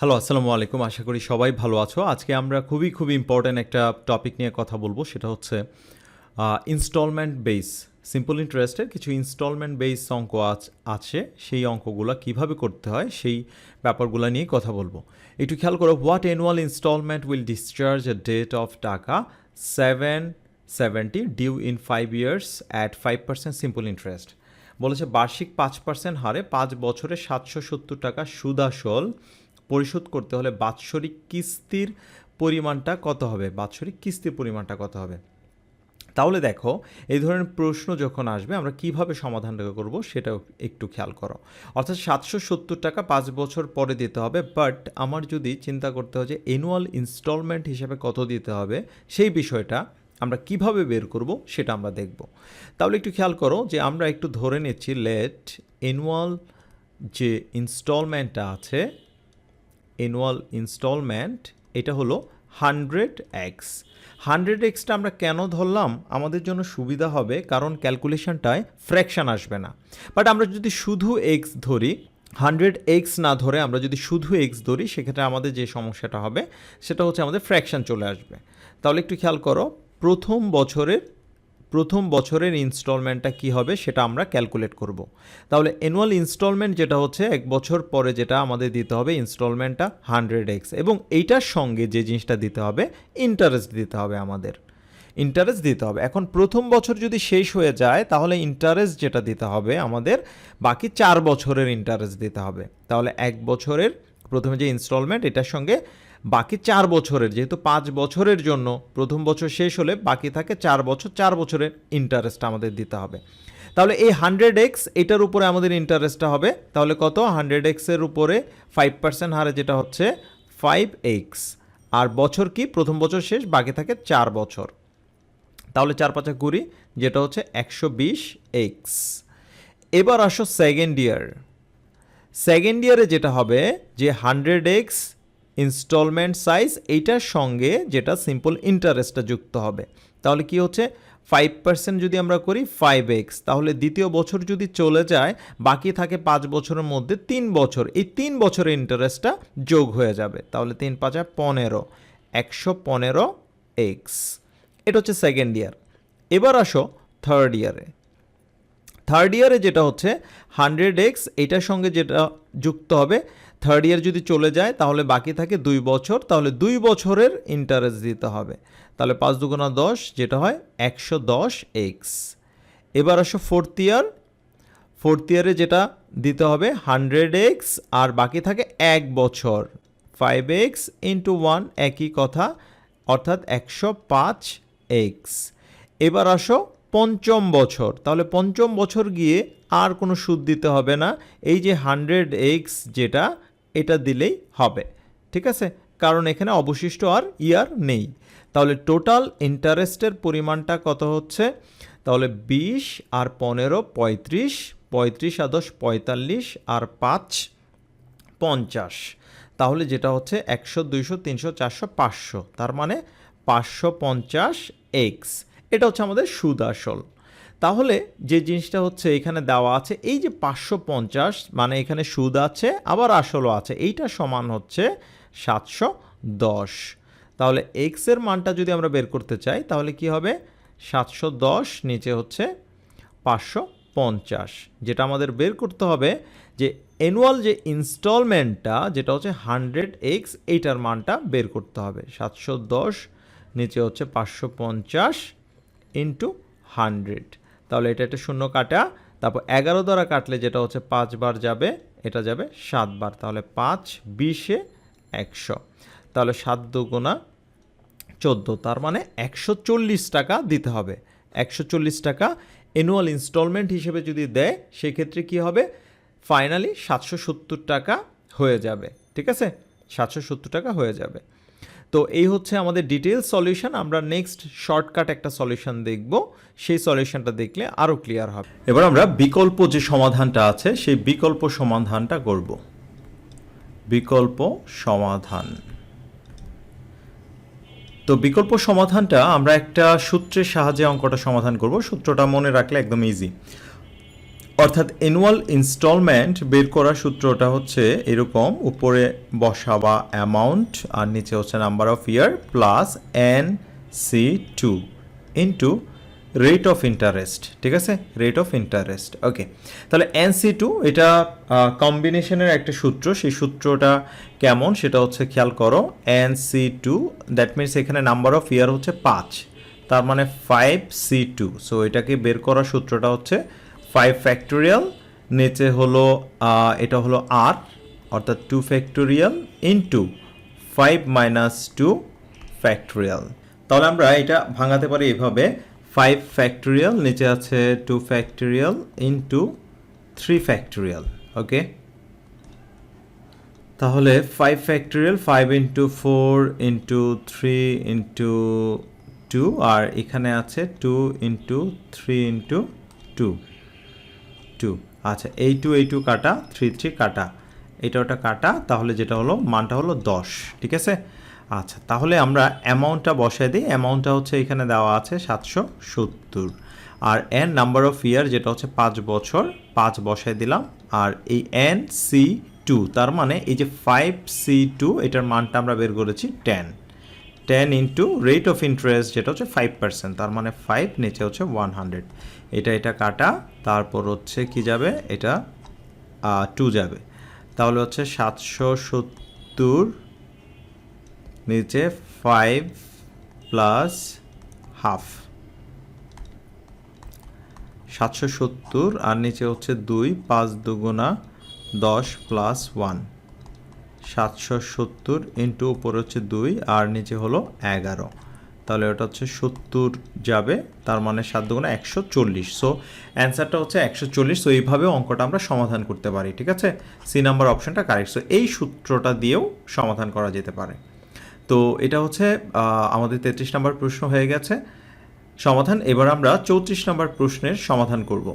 Hello আসসালামু আলাইকুম। আশা করি সবাই ভালো আছো। আজকে আমরা খুবই খুবই ইম্পর্ট্যান্ট একটা টপিক নিয়ে কথা বলব। সেটা হচ্ছে ইনস্টলমেন্ট বেস সিম্পল ইন্টারেস্টের কিছু ইনস্টলমেন্ট বেস অঙ্ক আছ- আছে। সেই অঙ্কগুলো কীভাবে করতে হয়, সেই ব্যাপারগুলো নিয়ে কথা বলব। একটু খেয়াল করো what annual instalment will discharge a debt of টাকা? Seven seventy due in five years at five percent simple interest বলেছে বার্ষিক পাঁচ পার্সেন্ট হারে পাঁচ বছরে সাতশো সত্তর টাকা সুদাসল পরিশোধ করতে হলে বাৎসরিক কিস্তির পরিমাণটা কত হবে? বাৎসরিক কিস্তির পরিমাণটা কত হবে? তাহলে দেখো, এই ধরনের প্রশ্ন যখন আসবে, আমরা কীভাবে সমাধানটা করব সেটাও একটু খেয়াল করো। অর্থাৎ সাতশো সত্তর টাকা পাঁচ বছর পরে দিতে হবে বাট আমার যদি চিন্তা করতে হয় যে অ্যানুয়াল ইনস্টলমেন্ট হিসেবে কত দিতে হবে, সেই বিষয়টা আমরা কীভাবে বের করব সেটা আমরা দেখব। তাহলে একটু খেয়াল করো যে আমরা একটু ধরে নিচ্ছি লেট অ্যানুয়াল যে ইনস্টলমেন্টটা আছে অ্যানুয়াল ইনস্টলমেন্ট এটা হলো হান্ড্রেড এক্স হান্ড্রেড এক্সটা আমরা কেন ধরলাম? আমাদের জন্য সুবিধা হবে কারণ ক্যালকুলেশনটায় ফ্র্যাকশন আসবে না। বাট আমরা যদি শুধু এক্স ধরি হান্ড্রেড এক্স না ধরে আমরা যদি শুধু এক্স ধরি, সেক্ষেত্রে আমাদের যে সমস্যাটা হবে, সেটা হচ্ছে আমাদের ফ্র্যাকশন চলে আসবে। তাহলে একটু খেয়াল করো, প্রথম বছরের প্রথম বছরের ইনস্টলমেন্টটা কি হবে সেটা আমরা ক্যালকুলেট করব। তাহলে অ্যানুয়াল ইনস্টলমেন্ট যেটা হচ্ছে এক বছর পরে যেটা আমাদের দিতে হবে ইনস্টলমেন্টটা হান্ড্রেড এক্স এবং এইটার সঙ্গে যে জিনিসটা দিতে হবে ইন্টারেস্ট দিতে হবে আমাদের। ইন্টারেস্ট দিতে হবে। এখন প্রথম বছর যদি শেষ হয়ে যায় তাহলে ইন্টারেস্ট যেটা দিতে হবে আমাদের বাকি চার বছরের ইন্টারেস্ট দিতে হবে। তাহলে এক বছরের প্রথমে যে ইনস্টলমেন্ট এটার সঙ্গে বাকি চার বছরের, যেহেতু পাঁচ বছরের জন্য প্রথম বছর শেষ হলে বাকি থাকে চার বছর, চার বছরের ইন্টারেস্ট আমাদের দিতে হবে। তাহলে এই হান্ড্রেড এক্স এটার উপরে আমাদের ইন্টারেস্টটা হবে, তাহলে কত? হান্ড্রেড এক্সের উপরে ফাইভ পার্সেন্ট হারে যেটা হচ্ছে ফাইভ এক্স আর বছর কি? প্রথম বছর শেষ, বাকি থাকে চার বছর। তাহলে চার পাঁচা কুড়ি, যেটা হচ্ছে একশো বিশ এক্স এবার আসো সেকেন্ড ইয়ার সেকেন্ড ইয়ারে যেটা হবে, যে হান্ড্রেড এক্স ইনস্টলমেন্ট সাইজ এইটার সঙ্গে যেটা সিম্পল ইন্টারেস্টটা যুক্ত হবে। তাহলে কি হচ্ছে? ফাইভ পার্সেন্ট যদি আমরা করি ফাইভ এক্স তাহলে দ্বিতীয় বছর যদি চলে যায়, বাকি থাকে পাঁচ বছরের মধ্যে তিন বছর। এই তিন বছরের ইন্টারেস্টটা যোগ হয়ে যাবে। তাহলে তিন পাঁচ পাঁচা পনেরো। একশো পনেরো এক্স এটা হচ্ছে সেকেন্ড ইয়ার এবার আসো থার্ড ইয়ারে থার্ড ইয়ারে যেটা হচ্ছে হান্ড্রেড এক্স এটার সঙ্গে যেটা যুক্ত হবে থার্ড ইয়ার যদি চলে যায়, তাহলে বাকি থাকে দুই বছর, তাহলে দুই বছরের ইন্টারেস্ট দিতে হবে। তাহলে পাঁচ দুগুণা দশ, যেটা হয় একশো দশ এক্স এবার আসো ফোর্থ ইয়ার ফোর্থ ইয়ারে যেটা দিতে হবে হান্ড্রেড এক্স আর বাকি থাকে এক বছর। ফাইভ এক্স ইন্টু ওয়ান একই কথা, অর্থাৎ একশো পাঁচ এক্স এবার আসো পঞ্চম বছর। তাহলে পঞ্চম বছর গিয়ে আর কোনো সুদ দিতে হবে না। এই যে হান্ড্রেড এক্স যেটা এটা দিলেই হবে, ঠিক আছে? কারণ এখানে অবশিষ্ট আর ইয়ার নেই। তাহলে টোটাল ইন্টারেস্টের পরিমাণটা কত হচ্ছে? তাহলে বিশ আর পনেরো, পঁয়ত্রিশ পঁয়ত্রিশ আর দশ, পঁয়তাল্লিশ আর পাঁচ, পঞ্চাশ। তাহলে যেটা হচ্ছে একশো, দুইশো, তিনশো, চারশো, পাঁচশো। তার মানে পাঁচশো পঞ্চাশ এক্স। এটা হচ্ছে আমাদের সুদ আসল। তাহলে যে জিনিসটা হচ্ছে এখানে দেওয়া আছে, এই যে পাঁচশো পঞ্চাশ মানে এখানে সুদ আছে, আবার আসলও আছে, এইটা সমান হচ্ছে সাতশো দশ। তাহলে এক্সের মানটা যদি আমরা বের করতে চাই, তাহলে কি হবে? সাতশো দশ নিচে হচ্ছে পাঁচশো পঞ্চাশ। যেটা আমাদের বের করতে হবে যে অ্যানুয়াল যে ইনস্টলমেন্টটা যেটা হচ্ছে হান্ড্রেড এক্স, এইটার মানটা বের করতে হবে। সাতশো দশ নিচে হচ্ছে পাঁচশো পঞ্চাশ ইন্টু হান্ড্রেড। তাহলে এটা একটা শূন্য কাটা। তারপর এগারো দ্বারা কাটলে যেটা হচ্ছে পাঁচবার যাবে, এটা যাবে সাতবার তাহলে পাঁচ বিশে একশো। তাহলে সাত দুগুণা চোদ্দ, তার মানে একশো চল্লিশ টাকা দিতে হবে। একশো চল্লিশ টাকা অ্যানুয়াল ইনস্টলমেন্ট হিসেবে যদি দেয়, সেক্ষেত্রে কি হবে? ফাইনালি সাতশো সত্তর টাকা হয়ে যাবে। ঠিক আছে? সাতশো সত্তর টাকা হয়ে যাবে। তো এই হচ্ছে আমাদের ডিটেলস সলিউশন আমরা নেক্সট শর্টকাট একটা সলিউশন দেখব। সেই সলিউশনটা দেখলে আরও ক্লিয়ার হবে। এবার আমরা বিকল্প যে সমাধানটা আছে, সেই বিকল্প সমাধানটা করব। বিকল্প সমাধান। তো বিকল্প সমাধানটা আমরা একটা সূত্রের সাহায্যে অঙ্কটা সমাধান করব। সূত্রটা মনে রাখলে একদম ইজি অর্থাৎ অ্যানুয়াল ইনস্টলমেন্ট বের করার সূত্রটা হচ্ছে এরকম, উপরে বসাবা অ্যামাউন্ট আর নিচে হচ্ছে number of year plus N C two into rate of interest ঠিক আছে? রেট অফ ইন্টারেস্ট ওকে তাহলে এন সি টু এটা কম্বিনেশনের একটা সূত্র, সেই সূত্রটা কেমন সেটা হচ্ছে খেয়াল করো N C two that means এখানে নাম্বার অফ ইয়ার হচ্ছে পাঁচ, তার মানে ফাইভ সি টু সো এটাকে বের করার সূত্রটা হচ্ছে ফাইভ ফ্যাক্টোরিয়াল নিচে হলো এটা হলো আর অর্থাৎ two factorial into five minus two factorial তাহলে আমরা এটা ভাঙাতে পারি এভাবে ফাইভ ফ্যাক্টোরিয়াল নিচে আছে two factorial into three factorial okay তাহলে five factorial five into four into three into two আর এখানে আছে two into three into two two আচ্ছা এই টু এই টু কাটা, থ্রি থ্রি কাটা। এটা ওটা কাটা, তাহলে যেটা হলো, মানটা হলো দশ, ঠিক আছে? আচ্ছা তাহলে আমরা অ্যামাউন্টটা বসাই দিই। অ্যামাউন্টটা হচ্ছে এখানে দেওয়া আছে সাতশো সত্তর। আর এন নাম্বার অফ ইয়ার যেটা হচ্ছে পাঁচ বছর, পাঁচ বসাই দিলাম। আর এই এন সি টু তার মানে এই যে ফাইভ সি টু এটার মানটা আমরা বের করেছি ten ten into rate of interest যেটা হচ্ছে ফাইভ পার্সেন্ট তার মানে ফাইভ নিচে হচ্ছে ওয়ান হান্ড্রেড এটা এটা কাটা, তারপর হচ্ছে কি যাবে? এটা টু যাবে। তাহলে হচ্ছে সাতশো সত্তর নিচে ফাইভ প্লাস হাফ সাতশো সত্তর আর নিচে হচ্ছে দুই, পাঁচ দুগুণা দশ প্লাস ওয়ান সাতশো সত্তর ইন্টু উপরে হচ্ছে দুই, আর নিচে হলো এগারো। তাহলে ওটা হচ্ছে সত্তর যাবে, তার মানে সাত দুগুণে একশো চল্লিশ। সো অ্যান্সারটা হচ্ছে একশো চল্লিশ সো এইভাবে অঙ্কটা আমরা সমাধান করতে পারি, ঠিক আছে? সি নাম্বার অপশানটা কারেক্ট সো এই সূত্রটা দিয়েও সমাধান করা যেতে পারে। তো এটা হচ্ছে আমাদের তেত্রিশ নম্বর প্রশ্ন হয়ে গেছে। সমাধান, এবার আমরা চৌত্রিশ নম্বর প্রশ্নের সমাধান করব।